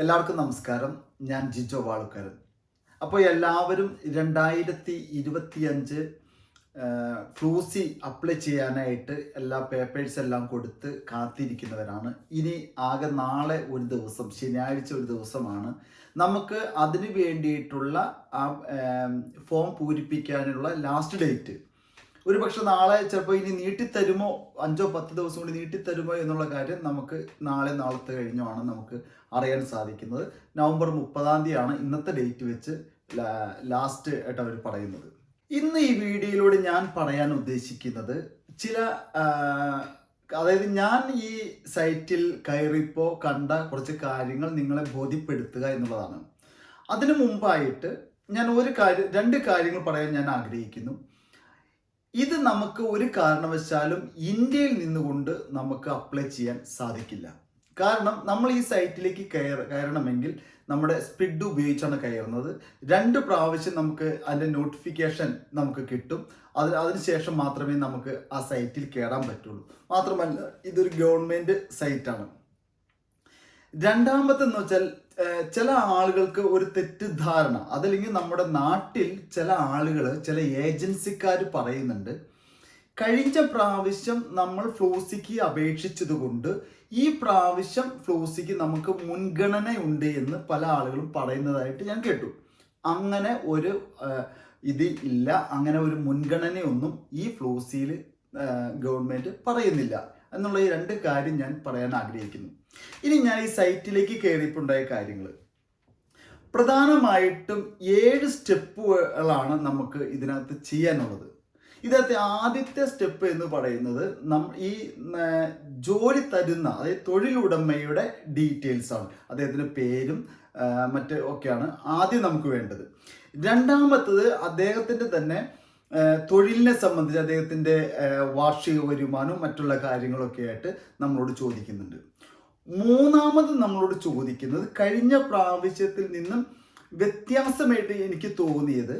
എല്ലാവർക്കും നമസ്കാരം. ഞാൻ ജിജോ വാളുക്കാരൻ. അപ്പോൾ എല്ലാവരും രണ്ടായിരത്തി ഇരുപത്തിയഞ്ച് ഫ്ലൂസി അപ്ലൈ ചെയ്യാനായിട്ട് എല്ലാ പേപ്പേഴ്സ് എല്ലാം കൊടുത്ത് കാത്തിരിക്കുന്നവരാണ്. ഇനി ആകെ നാളെ ഒരു ദിവസം ശനിയാഴ്ച ഒരു ദിവസമാണ്. നമുക്ക് അതിന് വേണ്ടിയിട്ടുള്ള ആ ഫോം പൂരിപ്പിക്കാനുള്ള ലാസ്റ്റ് ഡേറ്റ് ഒരു പക്ഷെ നാളെ ചിലപ്പോൾ ഇനി നീട്ടിത്തരുമോ? അഞ്ചോ പത്ത് ദിവസം കൂടി നീട്ടിത്തരുമോ എന്നുള്ള കാര്യം നമുക്ക് നാളെ നാളത്തെ കഴിഞ്ഞോ ആണ് നമുക്ക് അറിയാൻ സാധിക്കുന്നത്. നവംബർ മുപ്പതാം തീയതിയാണ് ഇന്നത്തെ ഡേറ്റ് വെച്ച് ലാസ്റ്റ് ആയിട്ട് അവർ പറയുന്നത്. ഇന്ന് ഈ വീഡിയോയിലൂടെ ഞാൻ പറയാൻ ഉദ്ദേശിക്കുന്നത് ചില അതായത് ഞാൻ ഈ സൈറ്റിൽ കയറിപ്പോ കണ്ട കുറച്ച് കാര്യങ്ങൾ നിങ്ങളെ ബോധ്യപ്പെടുത്തുക എന്നുള്ളതാണ്. അതിനു മുമ്പായിട്ട് ഞാൻ ഒരു കാര്യം രണ്ട് കാര്യങ്ങൾ പറയാൻ ഞാൻ ആഗ്രഹിക്കുന്നു. ഇത് നമുക്ക് ഒരു കാരണവശാലും ഇന്ത്യയിൽ നിന്നുകൊണ്ട് നമുക്ക് അപ്ലൈ ചെയ്യാൻ സാധിക്കില്ല. കാരണം നമ്മൾ ഈ സൈറ്റിലേക്ക് കയറ കയറണമെങ്കിൽ നമ്മുടെ സ്പിഡ് ഉപയോഗിച്ചാണ് കയറുന്നത്. രണ്ട് പ്രാവശ്യം നമുക്ക് അതിന്റെ നോട്ടിഫിക്കേഷൻ നമുക്ക് കിട്ടും. അത് അതിനുശേഷം മാത്രമേ നമുക്ക് ആ സൈറ്റിൽ കയറാൻ പറ്റുള്ളൂ. മാത്രമല്ല ഇതൊരു ഗവൺമെന്റ് സൈറ്റാണ് രണ്ടാമത്തെന്ന് വെച്ചാൽ ചില ആളുകൾക്ക് ഒരു തെറ്റിദ്ധാരണ. അതല്ലെങ്കിൽ നമ്മുടെ നാട്ടിൽ ചില ആളുകൾ ചില ഏജൻസിക്കാർ പറയുന്നുണ്ട് കഴിഞ്ഞ പ്രാവശ്യം നമ്മൾ ഫ്ലൂസിക്ക് അപേക്ഷിച്ചതുകൊണ്ട് ഈ പ്രാവശ്യം ഫ്ലൂസിക്ക് നമുക്ക് മുൻഗണനയുണ്ട് എന്ന് പല ആളുകളും പറയുന്നതായിട്ട് ഞാൻ കേട്ടു. അങ്ങനെ ഒരു ഇത് ഇല്ല. അങ്ങനെ ഒരു മുൻഗണനയൊന്നും ഈ ഫ്ലൂസിയിൽ ഗവൺമെന്റ് പറയുന്നില്ല. എന്നുള്ള ഈ രണ്ട് കാര്യം ഞാൻ പറയാൻ ആഗ്രഹിക്കുന്നു. ഇനി ഞാൻ ഈ സൈറ്റിലേക്ക് കയറിയിട്ടുണ്ടായ കാര്യങ്ങൾ പ്രധാനമായിട്ടും ഏഴ് സ്റ്റെപ്പുകളാണ് നമുക്ക് ഇതിനകത്ത് ചെയ്യാനുള്ളത്. ഇതിനകത്ത് ആദ്യത്തെ സ്റ്റെപ്പ് എന്ന് പറയുന്നത് നം ഈ ജോലി തരുന്ന അതായത് തൊഴിലുടമയുടെ ഡീറ്റെയിൽസ് ആണ്. അദ്ദേഹത്തിന്റെ പേരും മറ്റ് ഒക്കെയാണ് ആദ്യം നമുക്ക് വേണ്ടത്. രണ്ടാമത്തത് അദ്ദേഹത്തിന്റെ തന്നെ തൊഴിലിനെ സംബന്ധിച്ച് അദ്ദേഹത്തിന്റെ വാർഷിക വരുമാനവും മറ്റുള്ള കാര്യങ്ങളൊക്കെ ആയിട്ട് നമ്മളോട് ചോദിക്കുന്നുണ്ട്. മൂന്നാമത് നമ്മളോട് ചോദിക്കുന്നത് കഴിഞ്ഞ പ്രാവശ്യത്തിൽ നിന്നും വ്യത്യാസമായിട്ട് എനിക്ക് തോന്നിയത്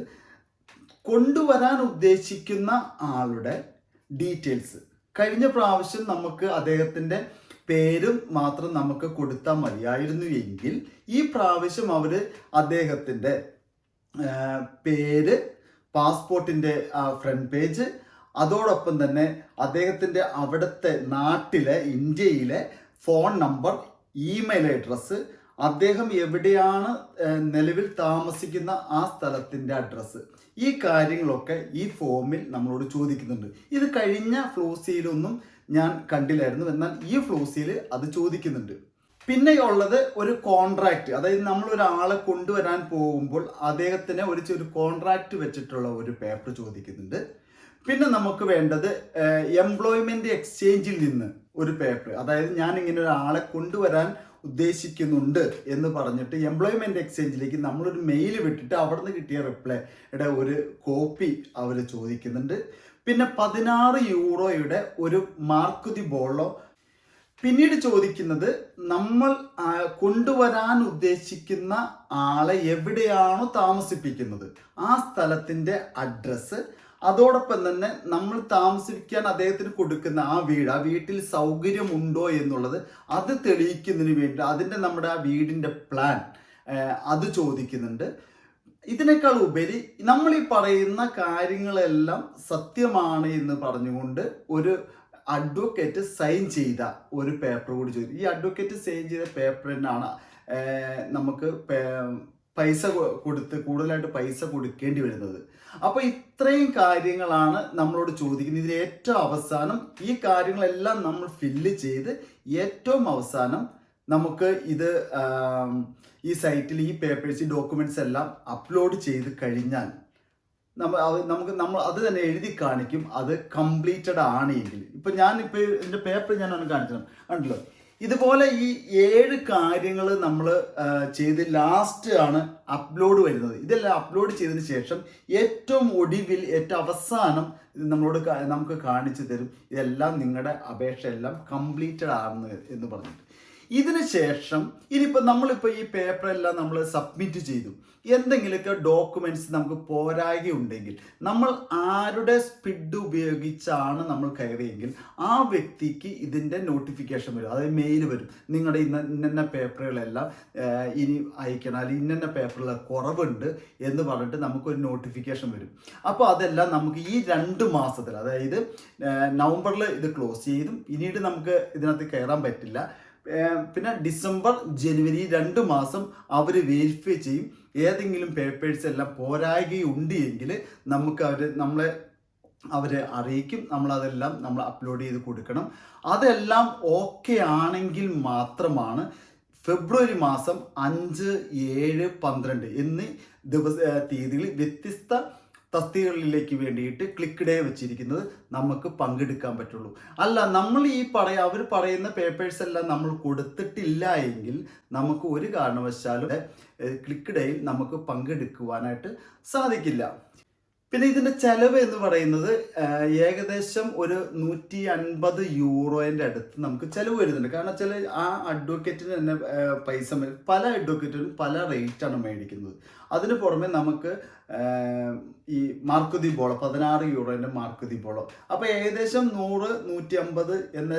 കൊണ്ടുവരാൻ ഉദ്ദേശിക്കുന്ന ആളുടെ ഡീറ്റെയിൽസ്. കഴിഞ്ഞ പ്രാവശ്യം നമുക്ക് അദ്ദേഹത്തിന്റെ പേരും മാത്രം നമുക്ക് കൊടുത്താൽ മതിയായിരുന്നു എങ്കിൽ ഈ പ്രാവശ്യം അവർ അദ്ദേഹത്തിന്റെ പേര് പാസ്പോർട്ടിന്റെ ഫ്രണ്ട് പേജ്. അതോടൊപ്പം തന്നെ അദ്ദേഹത്തിന്റെ അവിടുത്തെ നാട്ടിലെ ഇന്ത്യയിലെ ഫോൺ നമ്പർ ഇമെയിൽ അഡ്രസ്സ് അദ്ദേഹം എവിടെയാണ് നിലവിൽ താമസിക്കുന്ന ആ സ്ഥലത്തിന്റെ അഡ്രസ്സ്. ഈ കാര്യങ്ങളൊക്കെ ഈ ഫോമിൽ നമ്മളോട് ചോദിക്കുന്നുണ്ട്. ഇത് കഴിഞ്ഞ ഫ്ലൂസിയിലൊന്നും ഞാൻ കണ്ടില്ലായിരുന്നു. എന്നാൽ ഈ ഫ്ലൂസിയിൽ അത് ചോദിക്കുന്നുണ്ട്. പിന്നെയുള്ളത് ഒരു കോൺട്രാക്റ്റ് അതായത് നമ്മൾ ഒരാളെ കൊണ്ടുവരാൻ പോകുമ്പോൾ അദ്ദേഹത്തിന് ഒരു ചെറു കോൺട്രാക്റ്റ് വെച്ചിട്ടുള്ള ഒരു പേപ്പർ ചോദിക്കുന്നുണ്ട്. പിന്നെ നമുക്ക് വേണ്ടത് എംപ്ലോയ്മെന്റ് എക്സ്ചേഞ്ചിൽ നിന്ന് ഒരു പേപ്പർ അതായത് ഞാൻ ഇങ്ങനെ ഒരാളെ കൊണ്ടുവരാൻ ഉദ്ദേശിക്കുന്നുണ്ട് എന്ന് പറഞ്ഞിട്ട് എംപ്ലോയ്മെന്റ് എക്സ്ചേഞ്ചിലേക്ക് നമ്മളൊരു മെയിൽ വിട്ടിട്ട് അവിടെ നിന്ന് കിട്ടിയ റിപ്ലൈയുടെ ഒരു കോപ്പി അവർ ചോദിക്കുന്നുണ്ട്. പിന്നെ പതിനാറ് യൂറോയുടെ ഒരു മാർക്കുതി ബോളോ പിന്നീട് ചോദിക്കുന്നത് നമ്മൾ കൊണ്ടുവരാൻ ഉദ്ദേശിക്കുന്ന ആളെ എവിടെയാണോ താമസിപ്പിക്കുന്നത്? ആ സ്ഥലത്തിന്റെ അഡ്രസ്സ് അതോടൊപ്പം തന്നെ നമ്മൾ താമസിക്കാൻ അദ്ദേഹത്തിന് കൊടുക്കുന്ന ആ വീട് ആ വീട്ടിൽ സൗകര്യമുണ്ടോ എന്നുള്ളത് അത് തെളിയിക്കുന്നതിന് വേണ്ടി അതിന്റെ നമ്മുടെ ആ വീടിന്റെ പ്ലാൻ അത് ചോദിക്കുന്നുണ്ട്. ഇതിനേക്കാൾ ഉപരി നമ്മൾ ഈ പറയുന്ന കാര്യങ്ങളെല്ലാം സത്യമാണ് എന്ന് പറഞ്ഞുകൊണ്ട് ഒരു അഡ്വക്കേറ്റ് സൈൻ ചെയ്ത ഒരു പേപ്പർ കൂടി ചോദിക്കും ഈ അഡ്വക്കേറ്റ് സൈൻ ചെയ്ത പേപ്പറിനാണ് നമുക്ക് പൈസ കൊടുത്ത് കൂടുതലായിട്ട് പൈസ കൊടുക്കേണ്ടി വരുന്നത്. അപ്പോൾ ഇത്രയും കാര്യങ്ങളാണ് നമ്മളോട് ചോദിക്കുന്നത്. ഇതിൽ ഏറ്റവും അവസാനം ഈ കാര്യങ്ങളെല്ലാം നമ്മൾ ഫില്ല് ചെയ്ത് ഏറ്റവും അവസാനം നമുക്ക് ഇത് ഈ സൈറ്റിൽ ഈ പേപ്പേഴ്സ് ഈ ഡോക്യുമെന്റ്സ് എല്ലാം അപ്ലോഡ് ചെയ്ത് കഴിഞ്ഞാൽ നമ്മ അത് നമുക്ക് നമ്മൾ അത് തന്നെ എഴുതി കാണിക്കും. അത് കംപ്ലീറ്റഡ് ആണ് എങ്കിൽ. ഇപ്പം ഞാൻ എന്റെ പേപ്പർ ഞാൻ ഒന്ന് കാണിച്ചു കണ്ടല്ലോ ഇതുപോലെ ഈ ഏഴ് കാര്യങ്ങൾ നമ്മൾ ചെയ്ത് ലാസ്റ്റ് ആണ് അപ്ലോഡ് വരുന്നത്. ഇതെല്ലാം അപ്ലോഡ് ചെയ്തതിന് ശേഷം ഏറ്റവും ഒടുവിൽ ഏറ്റവും അവസാനം നമ്മളോട് നമുക്ക് കാണിച്ചു തരും. ഇതെല്ലാം നിങ്ങളുടെ അപേക്ഷ എല്ലാം കംപ്ലീറ്റഡ് ആണെന്ന് എന്ന് പറഞ്ഞിട്ട്. ഇതിന് ശേഷം ഇനിയിപ്പോൾ നമ്മളിപ്പോൾ ഈ പേപ്പറെല്ലാം നമ്മൾ സബ്മിറ്റ് ചെയ്തു. എന്തെങ്കിലുമൊക്കെ ഡോക്യുമെന്റ്സ് നമുക്ക് പോരായുണ്ടെങ്കിൽ നമ്മൾ ആരുടെ സ്പിഡ് ഉപയോഗിച്ചാണ് നമ്മൾ കയറിയെങ്കിൽ ആ വ്യക്തിക്ക് ഇതിന്റെ നോട്ടിഫിക്കേഷൻ വരും. അതായത് മെയിൽ വരും. നിങ്ങളുടെ ഇന്ന ഇന്ന പേപ്പറുകളെല്ലാം ഇനി അയക്കണം. അല്ലെങ്കിൽ ഇന്ന പേപ്പറിൽ കുറവുണ്ട് എന്ന് പറഞ്ഞിട്ട് നമുക്കൊരു നോട്ടിഫിക്കേഷൻ വരും. അപ്പോൾ അതെല്ലാം നമുക്ക് ഈ രണ്ട് മാസത്തിൽ അതായത് നവംബറിൽ ഇത് ക്ലോസ് ചെയ്തും. പിന്നീട് നമുക്ക് ഇതിനകത്ത് കയറാൻ പറ്റില്ല. പിന്നെ ഡിസംബർ ജനുവരി രണ്ട് മാസം അവർ വെരിഫൈ ചെയ്യും. ഏതെങ്കിലും പേപ്പേഴ്സ് എല്ലാം പോരായുകയുണ്ട് എങ്കിൽ നമുക്ക് അവർ നമ്മളെ അവരെ അറിയിക്കും. നമ്മളതെല്ലാം നമ്മൾ അപ്ലോഡ് ചെയ്ത് കൊടുക്കണം. അതെല്ലാം ഓക്കെ ആണെങ്കിൽ മാത്രമാണ് ഫെബ്രുവരി മാസം അഞ്ച് ഏഴ് പന്ത്രണ്ട് എന്നീ ദിവസ തീയതികളിൽ വ്യത്യസ്ത തസ്തികകളിലേക്ക് വേണ്ടിയിട്ട് ക്ലിക്ക് ഡേ വെച്ചിരിക്കുന്നത് നമുക്ക് പങ്കെടുക്കാൻ പറ്റുള്ളൂ. അല്ല നമ്മൾ ഈ പറയ അവർ പറയുന്ന പേപ്പേഴ്സ് എല്ലാം നമ്മൾ കൊടുത്തിട്ടില്ല എങ്കിൽ നമുക്ക് ഒരു കാരണവശാലും ക്ലിക്ക് ഡേയിൽ നമുക്ക് പങ്കെടുക്കുവാനായിട്ട് സാധിക്കില്ല. പിന്നെ ഇതിന്റെ ചെലവ് എന്ന് പറയുന്നത് ഏകദേശം ഒരു നൂറ്റി അൻപത് യൂറോന്റെ അടുത്ത് നമുക്ക് ചിലവ് വരുന്നുണ്ട്. കാരണം വെച്ചാൽ ആ അഡ്വക്കേറ്റിന് തന്നെ പൈസ പല അഡ്വക്കേറ്റിനും പല റേറ്റാണ് മേടിക്കുന്നത്. അതിന് പുറമെ നമുക്ക് ഈ മാർക്കുതി ബോളോ പതിനാറ് യൂറോന്റെ മാർക്കുതി ബോളോ അപ്പോൾ ഏകദേശം നൂറ് നൂറ്റി അമ്പത് എന്ന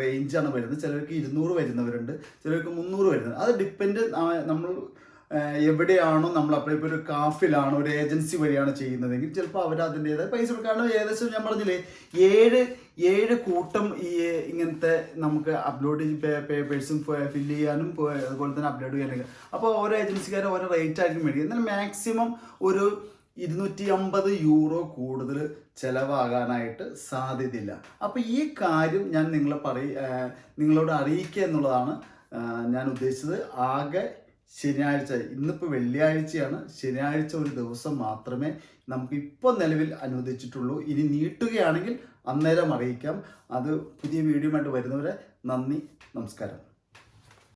റേഞ്ചാണ് വരുന്നത്. ചിലർക്ക് ഇരുന്നൂറ് വരുന്നവരുണ്ട് ചിലർക്ക് മുന്നൂറ് വരുന്നത്. അത് ഡിപ്പെൻഡ് നമ്മൾ എവിടെയാണോ നമ്മൾ അപ്ലൈ ഇപ്പോൾ ഒരു കാഫിലാണോ ഒരു ഏജൻസി വഴിയാണ് ചെയ്യുന്നതെങ്കിൽ ചിലപ്പോൾ അവർ അതിന്റെതായ പൈസ കൊടുക്കാനോ ഏകദേശം ഞാൻ പറഞ്ഞില്ലേ ഏഴ് ഏഴ് കൂട്ടം ഈ ഇങ്ങനത്തെ നമുക്ക് അപ്ലോഡ് പേപ്പേഴ്സും ഫില്ല് ചെയ്യാനും അതുപോലെ തന്നെ അപ്ലോഡ് ചെയ്യാനൊക്കെ. അപ്പോൾ ഓരോ ഏജൻസിക്കാർ ഓരോ റേറ്റ് ആയിരിക്കും മേടിക്കും എന്നാൽ മാക്സിമം ഒരു ഇരുന്നൂറ്റി അമ്പത് യൂറോ കൂടുതൽ ചിലവാകാനായിട്ട് സാധ്യതയില്ല. അപ്പോൾ ഈ കാര്യം ഞാൻ നിങ്ങളെ പറയ നിങ്ങളോട് അറിയിക്കുക എന്നുള്ളതാണ് ഞാൻ ഉദ്ദേശിച്ചത്. ആകെ ശനിയാഴ്ച. ഇന്നിപ്പോൾ വെള്ളിയാഴ്ചയാണ്. ശനിയാഴ്ച ഒരു ദിവസം മാത്രമേ നമുക്ക് ഇപ്പോൾ നിലവിൽ അനുവദിച്ചിട്ടുള്ളൂ. ഇനി നീട്ടുകയാണെങ്കിൽ അന്നേരം അറിയിക്കാം. അത് പുതിയ വീഡിയോ ആയിട്ട് വരുന്നവരെ നന്ദി നമസ്കാരം.